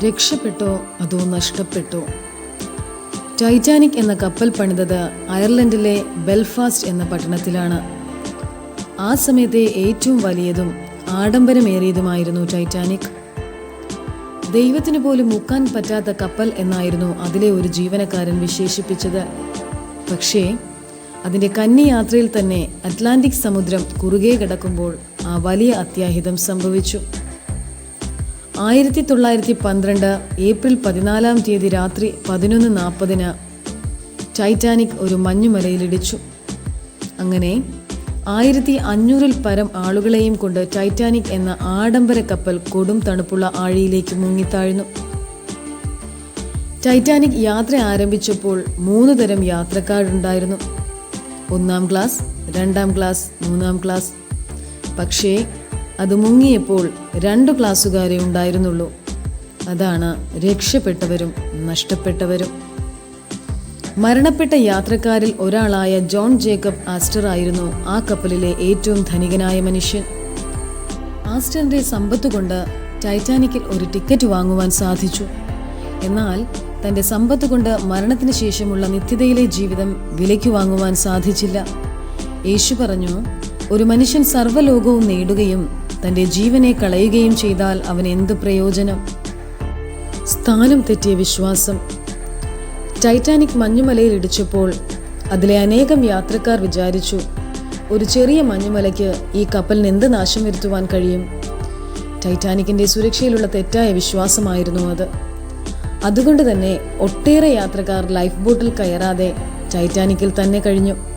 രക്ഷപ്പെട്ടോ അതോ നഷ്ടപ്പെട്ടോ? ടൈറ്റാനിക് എന്ന കപ്പൽ പണിതത് അയർലൻഡിലെ ബെൽഫാസ്റ്റ് എന്ന പട്ടണത്തിലാണ്. ആ സമയത്തെ ഏറ്റവും വലിയതും ആഡംബരമേറിയതുമായിരുന്നു ടൈറ്റാനിക്. ദൈവത്തിന് പോലും മുക്കാൻ പറ്റാത്ത കപ്പൽ എന്നായിരുന്നു അതിലെ ഒരു ജീവനക്കാരൻ വിശേഷിപ്പിച്ചത്. പക്ഷേ അതിന്റെ കന്നി യാത്രയിൽ തന്നെ അറ്റ്ലാന്റിക് സമുദ്രം കുറുകെ കിടക്കുമ്പോൾ ആ വലിയ അത്യാഹിതം സംഭവിച്ചു. ആയിരത്തി തൊള്ളായിരത്തി പന്ത്രണ്ട് ഏപ്രിൽ പതിനാലാം തീയതി രാത്രി പതിനൊന്ന് നാൽപ്പതിന് ടൈറ്റാനിക് ഒരു മഞ്ഞുമലയിലിടിച്ചു അങ്ങനെ ആയിരത്തി അഞ്ഞൂറിൽ പരം ആളുകളെയും കൊണ്ട് ടൈറ്റാനിക് എന്ന ആഡംബര കപ്പൽ കൊടും തണുപ്പുള്ള ആഴിയിലേക്ക് മുങ്ങിത്താഴ്ന്നു. ടൈറ്റാനിക് യാത്ര ആരംഭിച്ചപ്പോൾ മൂന്ന് തരം യാത്രക്കാരുണ്ടായിരുന്നു. ഒന്നാം ക്ലാസ് രണ്ടാം ക്ലാസ് മൂന്നാം ക്ലാസ്. പക്ഷേ അത് മുങ്ങിയപ്പോൾ രണ്ടു ക്ലാസ്സുകാരെ ഉണ്ടായിരുന്നുള്ളൂ. അതാണ് രക്ഷപ്പെട്ടവരും നഷ്ടപ്പെട്ടവരും. മരണപ്പെട്ട യാത്രക്കാരിൽ ഒരാളായ ജോൺ ജേക്കബ് ആസ്റ്റർ ആയിരുന്നു ആ കപ്പലിലെ ഏറ്റവും ധനികനായ മനുഷ്യൻ. ആസ്റ്ററിന്റെ സമ്പത്ത് കൊണ്ട് ടൈറ്റാനിക്കിൽ ഒരു ടിക്കറ്റ് വാങ്ങുവാൻ സാധിച്ചു. എന്നാൽ തന്റെ സമ്പത്ത് കൊണ്ട് മരണത്തിന് ശേഷമുള്ള നിത്യതയിലെ ജീവിതം വിലയ്ക്ക് വാങ്ങുവാൻ സാധിച്ചില്ല. യേശു പറഞ്ഞു ഒരു മനുഷ്യൻ സർവലോകവും നേടുകയും തന്റെ ജീവനെ കളയുകയും ചെയ്താൽ അവൻ എന്ത് പ്രയോജനം? സ്ഥാനം തെറ്റിയ വിശ്വാസം. ടൈറ്റാനിക് മഞ്ഞുമലയിൽ ഇടിച്ചപ്പോൾ അതിലെ അനേകം യാത്രക്കാർ വിചാരിച്ചു ഒരു ചെറിയ മഞ്ഞുമലയ്ക്ക് ഈ കപ്പലിന് എന്ത് നാശം വരുത്തുവാൻ കഴിയും? ടൈറ്റാനിക്കിന്റെ സുരക്ഷയിലുള്ള തെറ്റായ വിശ്വാസമായിരുന്നു അത്. അതുകൊണ്ട് തന്നെ ഒട്ടേറെ യാത്രക്കാർ ലൈഫ് ബോട്ടിൽ കയറാതെ ടൈറ്റാനിക്കിൽ തന്നെ കഴിഞ്ഞു.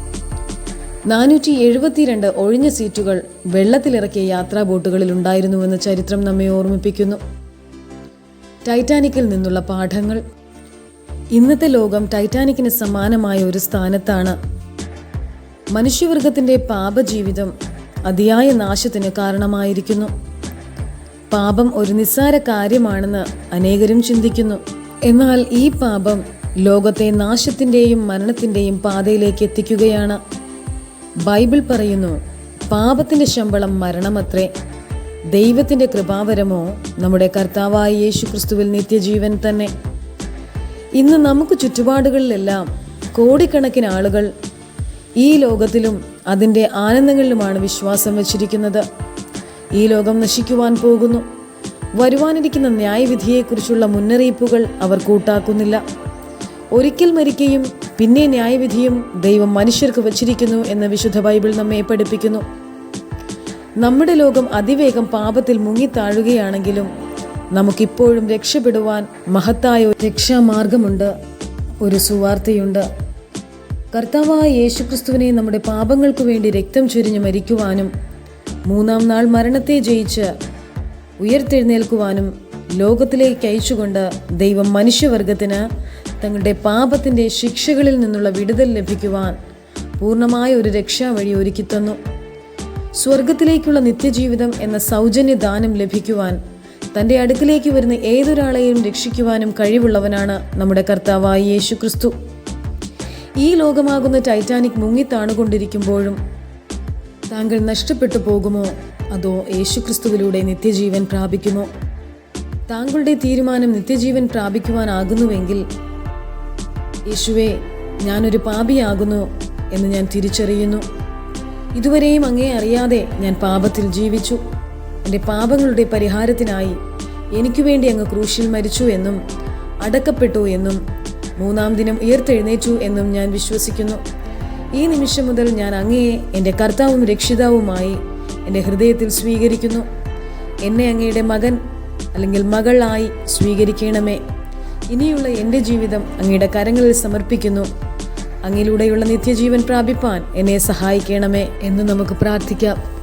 നാനൂറ്റി എഴുപത്തിരണ്ട് ഒഴിഞ്ഞ സീറ്റുകൾ വെള്ളത്തിലിറക്കിയ യാത്രാ ബോട്ടുകളിൽ ഉണ്ടായിരുന്നുവെന്ന് ചരിത്രം നമ്മെ ഓർമ്മിപ്പിക്കുന്നു. ടൈറ്റാനിക്കിൽ നിന്നുള്ള പാഠങ്ങൾ. ഇന്നത്തെ ലോകം ടൈറ്റാനിക്കിന് സമാനമായ ഒരു സ്ഥാനത്താണ്. മനുഷ്യവർഗത്തിന്റെ പാപജീവിതം അതിയായ നാശത്തിന് കാരണമായിരിക്കുന്നു. പാപം ഒരു നിസ്സാര കാര്യമാണെന്ന് അനേകരും ചിന്തിക്കുന്നു. എന്നാൽ ഈ പാപം ലോകത്തെ നാശത്തിന്റെയും മരണത്തിന്റെയും പാതയിലേക്ക് എത്തിക്കുകയാണ്. ബൈബിൾ പറയുന്നു പാപത്തിന്റെ ശമ്പളം മരണമത്രേ. ദൈവത്തിന്റെ കൃപാവരമോ നമ്മുടെ കർത്താവായ യേശു ക്രിസ്തുവിൽ നിത്യജീവൻ തന്നെ. ഇന്ന് നമുക്ക് ചുറ്റുപാടുകളിലെല്ലാം കോടിക്കണക്കിന് ആളുകൾ ഈ ലോകത്തിലും അതിന്റെ ആനന്ദങ്ങളിലുമാണ് വിശ്വാസം വച്ചിരിക്കുന്നത്. ഈ ലോകം നശിക്കുവാൻ പോകുന്നു. വരുവാനിരിക്കുന്ന ന്യായവിധിയെക്കുറിച്ചുള്ള മുന്നറിയിപ്പുകൾ അവർ കൂട്ടാക്കുന്നില്ല. ഒരിക്കൽ മരിക്കുകയും പിന്നെ ന്യായവിധിയും ദൈവം മനുഷ്യർക്ക് വച്ചിരിക്കുന്നു എന്ന് വിശുദ്ധ ബൈബിൾ നമ്മെ പഠിപ്പിക്കുന്നു. നമ്മുടെ ലോകം അതിവേഗം പാപത്തിൽ മുങ്ങിത്താഴുകയാണെങ്കിലും നമുക്കിപ്പോഴും രക്ഷപ്പെടുവാൻ മഹത്തായ ഒരു രക്ഷാമാർഗമുണ്ട് ഒരു സുവാർത്തയുണ്ട്. കർത്താവായ യേശുക്രിസ്തുവിനെ നമ്മുടെ പാപങ്ങൾക്കു വേണ്ടി രക്തം ചൊരിഞ്ഞ് മരിക്കുവാനും മൂന്നാം നാൾ മരണത്തെ ജയിച്ച് ഉയർത്തെഴുന്നേൽക്കുവാനും ലോകത്തിലേക്ക് അയച്ചുകൊണ്ട് ദൈവം മനുഷ്യവർഗത്തിന് തങ്ങളുടെ പാപത്തിന്റെ ശിക്ഷകളിൽ നിന്നുള്ള വിടുതൽ ലഭിക്കുവാൻ പൂർണമായ ഒരു രക്ഷാവഴി ഒരുക്കിത്തന്നു സ്വർഗത്തിലേക്കുള്ള നിത്യജീവിതം എന്ന സൗജന്യ ദാനം ലഭിക്കുവാൻ തന്റെ അടുക്കിലേക്ക് വരുന്ന ഏതൊരാളെയും രക്ഷിക്കുവാനും കഴിവുള്ളവനാണ് നമ്മുടെ കർത്താവായ യേശു ക്രിസ്തു ഈ ലോകമാകുന്ന ടൈറ്റാനിക് മുങ്ങിത്താണുകൊണ്ടിരിക്കുമ്പോഴും താങ്കൾ നഷ്ടപ്പെട്ടു പോകുമോ? അതോ യേശുക്രിസ്തുവിലൂടെ നിത്യജീവൻ പ്രാപിക്കുമോ? താങ്കളുടെ തീരുമാനം നിത്യജീവൻ പ്രാപിക്കുവാനാകുന്നുവെങ്കിൽ യേശുവേ ഞാനൊരു പാപിയാകുന്നു എന്ന് ഞാൻ തിരിച്ചറിയുന്നു. ഇതുവരെയും അങ്ങേ അറിയാതെ ഞാൻ പാപത്തിൽ ജീവിച്ചു. എന്റെ പാപങ്ങളുടെ പരിഹാരത്തിനായി എനിക്ക് വേണ്ടി അങ്ങ് ക്രൂശിൽ മരിച്ചു എന്നും അടക്കപ്പെട്ടു എന്നും മൂന്നാം ദിനം ഉയർത്തെഴുന്നേറ്റു എന്നും ഞാൻ വിശ്വസിക്കുന്നു. ഈ നിമിഷം മുതൽ ഞാൻ അങ്ങയെ എന്റെ കർത്താവും രക്ഷിതാവുമായി എന്റെ ഹൃദയത്തിൽ സ്വീകരിക്കുന്നു. എന്നെ അങ്ങയുടെ മകൻ അല്ലെങ്കിൽ മകളായി സ്വീകരിക്കണമേ. ഇനിയുള്ള എന്റെ ജീവിതം അങ്ങയുടെ കരങ്ങളിൽ സമർപ്പിക്കുന്നു. അങ്ങിലൂടെയുള്ള നിത്യജീവൻ പ്രാപിപ്പാൻ എന്നെ സഹായിക്കണമേ എന്ന് നമുക്ക് പ്രാർത്ഥിക്കാം.